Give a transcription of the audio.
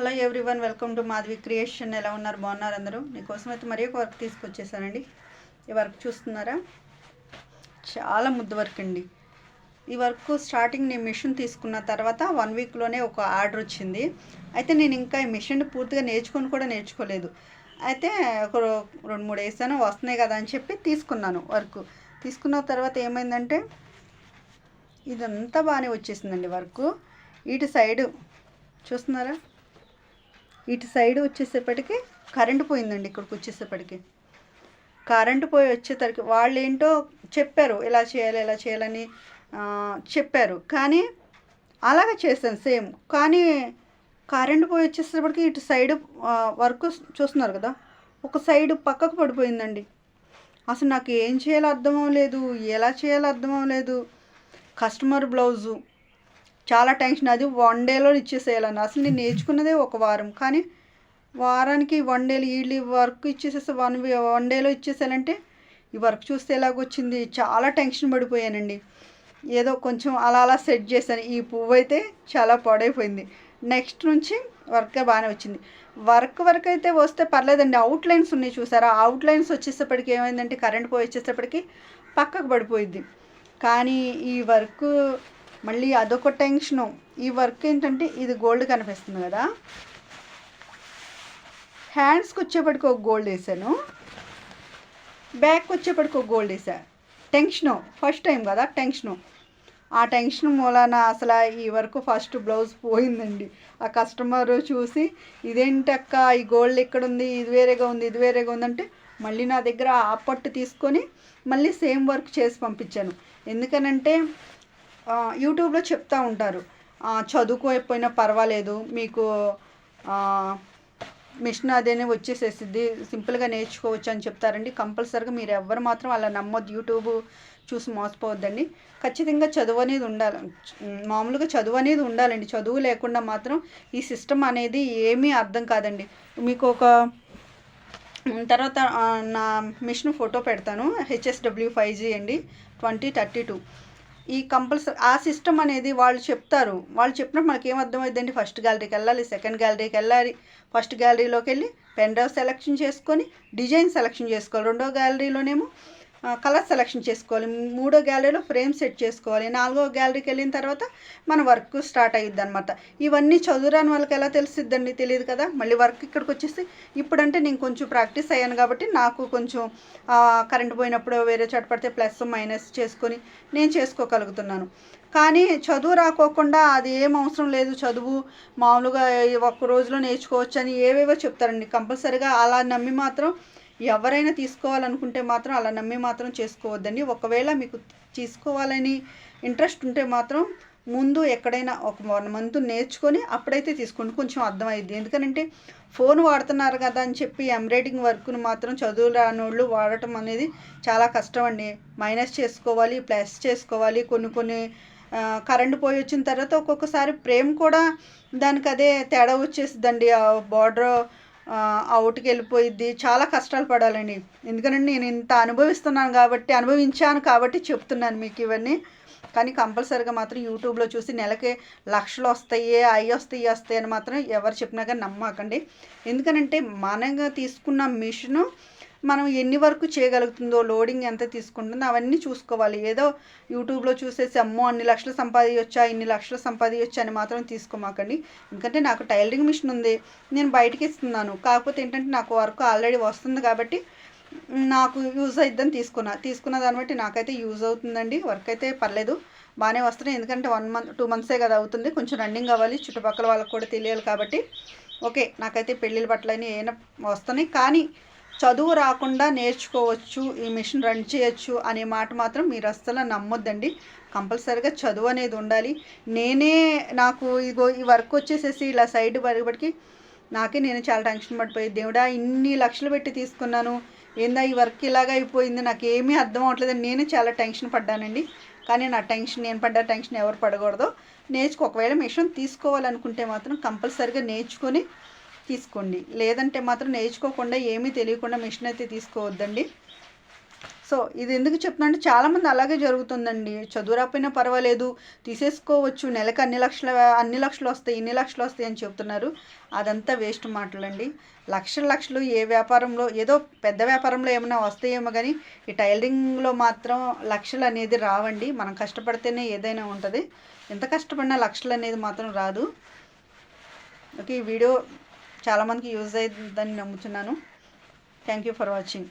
Hello everyone welcome to Madhavi creation ఎలా ఉన్నారు? బాగున్నారు అందరూ? మీకోసం అయితే మరీ ఒక వర్క్ తీసుకొచ్చేసానండి. ఈ వర్క్ చూస్తున్నారా? చాలా ముద్దు వర్క్ అండి. ఈ వర్క్ స్టార్టింగ్ నేను మిషన్ తీసుకున్న తర్వాత వన్ వీక్లోనే ఒక ఆర్డర్ వచ్చింది. అయితే నేను ఇంకా ఈ మిషన్ పూర్తిగా నేర్చుకొని కూడా నేర్చుకోలేదు. అయితే ఒక రో- రెండు మూడు వేసాను వస్తున్నాయి కదా అని చెప్పి తీసుకున్నాను వర్క్ తీసుకున్న తర్వాత ఏమైందంటే ఇదంతా బాగానే వచ్చేసిందండి వర్క్ ఇటు సైడు చూస్తున్నారా? ఇటు సైడ్ వచ్చేసేపటికి కరెంటు పోయిందండి ఇక్కడికి వచ్చేసేపటికి. కరెంటు పోయి వచ్చేసరికి వాళ్ళు ఏంటో చెప్పారు ఇలా చేయాలి ఇలా చేయాలని చెప్పారు. కానీ అలాగే చేశాను సేమ్. కానీ కరెంటు పోయి వచ్చేసేటప్పటికి ఇటు సైడ్ వర్క్ చూస్తున్నారు కదా ఒక సైడ్ పక్కకు పడిపోయిందండి. అసలు నాకు ఏం చేయాలో అర్థం అవ్వలేదు ఎలా చేయాలో అర్థం అవ్వలేదు కస్టమర్ బ్లౌజు చాలా టెన్షన్. అది వన్ డేలో ఇచ్చేసేయాలని అసలు నేను నేర్చుకున్నదే ఒక వారం. కానీ వారానికి వన్ డేలు వీళ్ళు వర్క్ ఇచ్చేసేసి వన్ వన్ డేలో ఇచ్చేసేయాలంటే ఈ వర్క్ చూస్తే ఎలాగొచ్చింది? చాలా టెన్షన్ పడిపోయానండి. ఏదో కొంచెం అలా అలా సెట్ చేశాను. ఈ పువ్వు అయితే చాలా పాడైపోయింది. నెక్స్ట్ నుంచి వర్క్ బాగానే వచ్చింది. వర్క్ వర్క్ అయితే వస్తే పర్లేదండి. అవుట్ లైన్స్ ఉన్నాయి చూసారా? అవుట్ లైన్స్ వచ్చేసేపటికి ఏమైందంటే కరెంట్ పోయి వచ్చేసేపటికి పక్కకు పడిపోయింది కానీ ఈ వర్క్ మళ్ళీ అదొక టెన్షను. ఈ వర్క్ ఏంటంటే ఇది గోల్డ్ కనిపిస్తుంది కదా. హ్యాండ్స్కి వచ్చేప్పటికి ఒక గోల్డ్ వేసాను. బ్యాక్కి వచ్చేప్పటికి ఒక గోల్డ్ వేసా. టెన్షను ఫస్ట్ టైం కదా టెన్షను ఆ టెన్షన్ మూలాన అసలు ఈ వరకు ఫస్ట్ బ్లౌజ్ పోయిందండి. ఆ కస్టమర్ చూసి ఇదేంటి అక్క ఈ గోల్డ్ ఎక్కడ ఉంది ఇది వేరేగా ఉంది ఇది వేరేగా ఉందంటే మళ్ళీ నా దగ్గర ఆ పట్టు తీసుకొని మళ్ళీ సేమ్ వర్క్ చేసి పంపించాను. ఎందుకనంటే యూట్యూబ్లో చెప్తూ ఉంటారు. చదువుకోకపోయినా పర్వాలేదు మీకు మిషన్ అదేనే వచ్చేసేసిద్ది సింపుల్గా నేర్చుకోవచ్చు అని చెప్తారండి. కంపల్సరీగా మీరు ఎవ్వరు మాత్రం అలా నమ్మొద్దు యూట్యూబ్ చూసి మోసపోవద్దండి. ఖచ్చితంగా చదువు అనేది ఉండాలి మామూలుగా చదువు అనేది ఉండాలండి. చదువు లేకుండా మాత్రం ఈ సిస్టమ్ అనేది ఏమీ అర్థం కాదండి. మీకు ఒక తర్వాత నా మిషన్ ఫోటో పెడతాను. హెచ్ఎస్డబ్ల్యూ ఫైవ్ జీ అండి ట్వంటీ థర్టీ టూ. ఈ కంపల్సరీ ఆ సిస్టమ్ అనేది వాళ్ళు చెప్తారు. వాళ్ళు చెప్పినప్పుడు మనకి ఏం ఫస్ట్ గ్యాలరీకి వెళ్ళాలి సెకండ్ గ్యాలరీకి వెళ్ళాలి. ఫస్ట్ గ్యాలరీలోకి వెళ్ళి పెన్ డ్రైవ్ సెలెక్షన్ చేసుకొని డిజైన్ సెలెక్షన్ చేసుకోవాలి. రెండో గ్యాలరీలోనేమో కలర్ సెలెక్షన్ చేసుకోవాలి. మూడో గ్యాలరీలో ఫ్రేమ్ సెట్ చేసుకోవాలి. నాలుగో గ్యాలరీకి వెళ్ళిన తర్వాత మన వర్క్ స్టార్ట్ అయ్యిద్ది అనమాట ఇవన్నీ చదువురాని వాళ్ళకి ఎలా తెలిసిద్దండి? తెలియదు కదా? మళ్ళీ వర్క్ ఇక్కడికి వచ్చేసి ఇప్పుడంటే నేను కొంచెం ప్రాక్టీస్ అయ్యాను కాబట్టి నాకు కొంచెం కరెంట్ పోయినప్పుడు వేరే చోట పడితే ప్లస్ మైనస్ చేసుకొని నేను చేసుకోగలుగుతున్నాను. కానీ చదువు రాకోకుండా అది ఏం అవసరం లేదు. చదువు మామూలుగా ఒక్క రోజులో నేర్చుకోవచ్చు అని ఏవేవో చెప్తారండి. కంపల్సరీగా అలా నమ్మి మాత్రం ఎవరైనా తీసుకోవాలనుకుంటే మాత్రం అలా నమ్మి మాత్రం చేసుకోవద్దండి. ఒకవేళ మీకు తీసుకోవాలని ఇంట్రెస్ట్ ఉంటే మాత్రం ముందు ఎక్కడైనా ఒక వన్ మంత్ నేర్చుకొని అప్పుడైతే తీసుకోండి. కొంచెం అర్థమైద్ది. ఎందుకంటే ఫోన్ వాడుతున్నారు కదా అని చెప్పి ఎంబ్రాయిడింగ్ వర్క్ను మాత్రం చదువు రానోళ్ళు వాడటం అనేది చాలా కష్టం అండి మైనస్ చేసుకోవాలి ప్లస్ చేసుకోవాలి. కొన్ని కొన్ని కరెంట్ కరెంటు పోయి వచ్చిన తర్వాత ఒక్కొక్కసారి ప్రేమ్ కూడా దానికి అదే తేడా వచ్చేసిద్దండి. ఆ బార్డర్ అవుట్కి వెళ్ళిపోయిద్ది. చాలా కష్టాలు పడాలండి. ఎందుకంటే నేను ఇంత అనుభవిస్తున్నాను కాబట్టి అనుభవించాను కాబట్టి చెప్తున్నాను మీకు ఇవన్నీ. కానీ కంపల్సరీగా మాత్రం యూట్యూబ్లో చూసి నెలకి లక్షలు వస్తాయి అవి వస్తాయి వస్తాయి అని మాత్రం ఎవరు చెప్పినా కానీ నమ్మకండి. ఎందుకనంటే మనగా తీసుకున్న మిషను మనం ఎన్ని వరకు చేయగలుగుతుందో లోడింగ్ ఎంత తీసుకుంటుందో అవన్నీ చూసుకోవాలి. ఏదో యూట్యూబ్లో చూసేసి అమ్మో అన్ని లక్షలు సంపాదించొచ్చా ఇన్ని లక్షలు సంపాదించొచ్చా అని మాత్రం తీసుకోమాకండి. ఎందుకంటే నాకు టైలరింగ్ మిషన్ ఉంది నేను బయటకి ఇస్తున్నాను. కాకపోతే ఏంటంటే నాకు వర్క్ ఆల్రెడీ వస్తుంది కాబట్టి నాకు యూజ్ అయిద్దని తీసుకున్నా. తీసుకున్న దాన్ని బట్టి నాకైతే యూజ్ అవుతుందండి. వర్క్ అయితే పర్లేదు బాగానే వస్తున్నాయి. ఎందుకంటే వన్ మంత్ టూ మంత్సే కదా అవుతుంది. కొంచెం రన్నింగ్ అవ్వాలి చుట్టుపక్కల వాళ్ళకి కూడా తెలియాలి కాబట్టి. ఓకే నాకైతే పెళ్ళిళ్ళ బట్టలని ఏమైనా వస్తున్నాయి. కానీ చదువు రాకుండా నేర్చుకోవచ్చు ఈ మిషన్ రన్ చేయొచ్చు అనే మాట మాత్రం మీరు అస్సలు నమ్మొద్దండి. కంపల్సరీగా చదువు అనేది ఉండాలి. నేనే నాకు ఇగో ఈ వర్క్ వచ్చేసేసి ఇలా సైడ్ పడిపడికి నాకే నేను చాలా టెన్షన్ పడిపోయి దేవుడా ఇన్ని లక్షలు పెట్టి తీసుకున్నాను. ఏందా ఈ వర్క్ ఇలాగ అయిపోయింది? నాకు ఏమీ అర్థం అవ్వట్లేదు నేను చాలా టెన్షన్ పడ్డానండి. కానీ నా టెన్షన్ నేను పడ్డ టెన్షన్ ఎవరు పడకూడదు. నేర్చుకో ఒకవేళ మిషన్ తీసుకోవాలనుకుంటే మాత్రం కంపల్సరీగా నేర్చుకొని తీసుకోండి. లేదంటే మాత్రం నేర్చుకోకుండా ఏమీ తెలియకుండా మిషన్ అయితే తీసుకోవద్దండి. సో ఇది ఎందుకు చెప్తున్నా అంటే చాలామంది అలాగే జరుగుతుందండి. చదువు రాకపోయినా పర్వాలేదు. తీసేసుకోవచ్చు. నెలకు అన్ని లక్షల అన్ని లక్షలు వస్తాయి ఇన్ని లక్షలు వస్తాయి అని చెప్తున్నారు. అదంతా వేస్ట్ మాటలండి. లక్షల లక్షలు ఏ వ్యాపారంలో ఏదో పెద్ద వ్యాపారంలో ఏమైనా వస్తాయేమో కానీ ఈ టైలరింగ్లో మాత్రం లక్షలు అనేది రావండి. మనం కష్టపడితేనే ఏదైనా ఉంటుంది. ఎంత కష్టపడినా లక్షలు అనేది మాత్రం రాదు. ఓకే ఈ వీడియో చాలామందికి యూజ్ అయ్యిందని నమ్ముతున్నాను. Thank you for watching